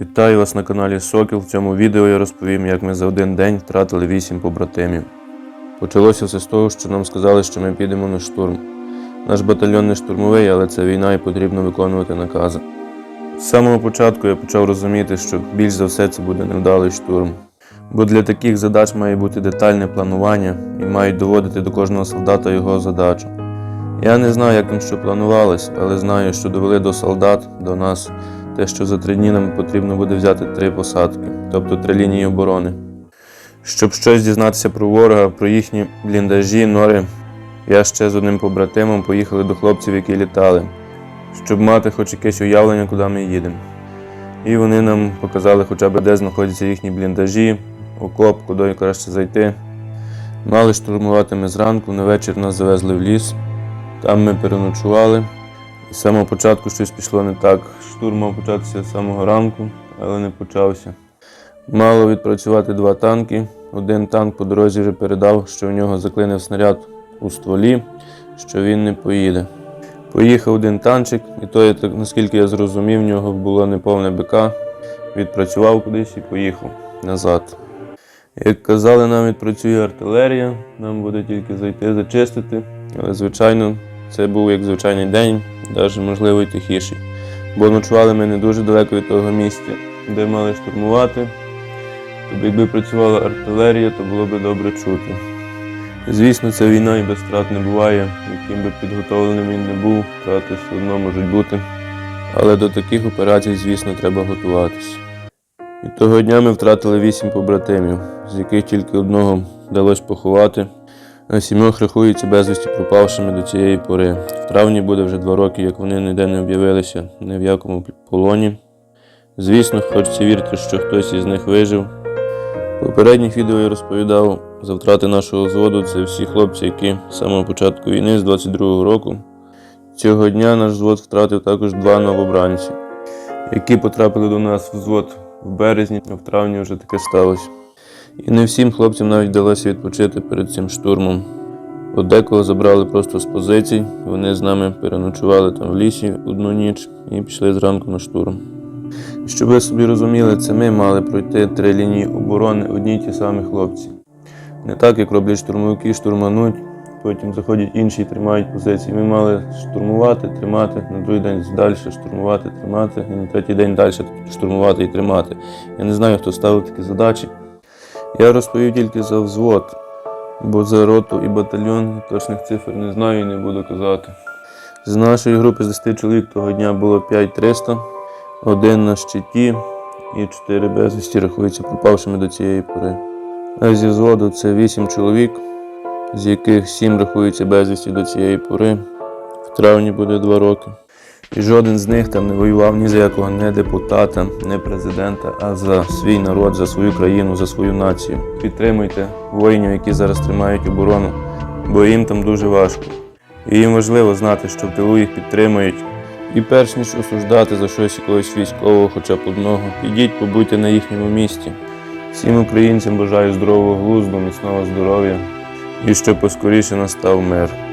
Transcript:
Вітаю вас на каналі Сокіл. В цьому відео я розповім, як ми за один день втратили 8 побратимів. Почалося все з того, що нам сказали, що ми підемо на штурм. Наш батальйон не штурмовий, але це війна і потрібно виконувати накази. З самого початку я почав розуміти, що більш за все це буде невдалий штурм. Бо для таких задач має бути детальне планування і мають доводити до кожного солдата його задачу. Я не знаю, як там що планувалось, але знаю, що довели до солдат, до нас, те, що за три дні нам потрібно буде взяти три посадки, тобто три лінії оборони. Щоб щось дізнатися про ворога, про їхні бліндажі, нори, я ще з одним побратимом поїхали до хлопців, які літали, щоб мати хоч якесь уявлення, куди ми їдемо. І вони нам показали хоча б де знаходяться їхні бліндажі, окоп, куди краще зайти. Мали штурмувати ми зранку, на вечір нас завезли в ліс. Там ми переночували. З самого початку щось пішло не так. Штурм мав початися з самого ранку, але не почався. Мало відпрацювати два танки. Один танк по дорозі вже передав, що в нього заклинив снаряд у стволі, що він не поїде. Поїхав один танчик, і то, я так, наскільки я зрозумів, в нього було неповне БК. Відпрацював кудись і поїхав назад. Як казали, нам відпрацює артилерія, нам буде тільки зайти, зачистити. Але, звичайно, це був як звичайний день, навіть можливо і тихіший. Бо ночували ми не дуже далеко від того місця, де мали штурмувати. Тобто, якби працювала артилерія, то було б добре чути. Звісно, це війна і без втрат не буває, яким би підготовленим він не був, втрати все одно можуть бути. Але до таких операцій, звісно, треба готуватися. І того дня ми втратили вісім побратимів, з яких тільки одного вдалося поховати. Сімох рахується безвісті пропавшими до цієї пори. В травні буде вже два роки, як вони ніде не об'явилися, ні в якому полоні. Звісно, хочеться вірити, що хтось із них вижив. В попередніх відео я розповідав за втрати нашого взводу. Це всі хлопці, які з самого початку війни, з 22-го року. Цього дня наш взвод втратив також два новобранці, які потрапили до нас в взвод в березні, а в травні вже таке сталося. І не всім хлопцям навіть вдалося відпочити перед цим штурмом. От декого забрали просто з позицій, вони з нами переночували там в лісі одну ніч і пішли зранку на штурм. Щоб ви собі розуміли, це ми мали пройти три лінії оборони одні й ті самі хлопці. Не так, як роблять штурмовики, штурмануть, потім заходять інші і тримають позиції. Ми мали штурмувати, тримати, на другий день далі штурмувати, тримати, і на третій день далі штурмувати і тримати. Я не знаю, хто ставив такі задачі. Я розповів тільки за взвод, бо за роту і батальйон точних цифр не знаю і не буду казати. З нашої групи з 10 чоловік того дня було 5300, один на щиті і 4 безвісті рахуються пропавшими до цієї пори. А зі взводу це 8 чоловік, з яких 7 рахуються безвісті до цієї пори. В травні буде 2 роки. І жоден з них там не воював ні за якого не депутата, не президента, а за свій народ, за свою країну, за свою націю. Підтримуйте воїнів, які зараз тримають оборону, бо їм там дуже важко. І їм важливо знати, що в тилу їх підтримують. І перш ніж осуждати за щось якогось військового, хоча б одного, ідіть, побудьте на їхньому місці. Всім українцям бажаю здорового глузду, міцного здоров'я і щоб поскоріше настав мир.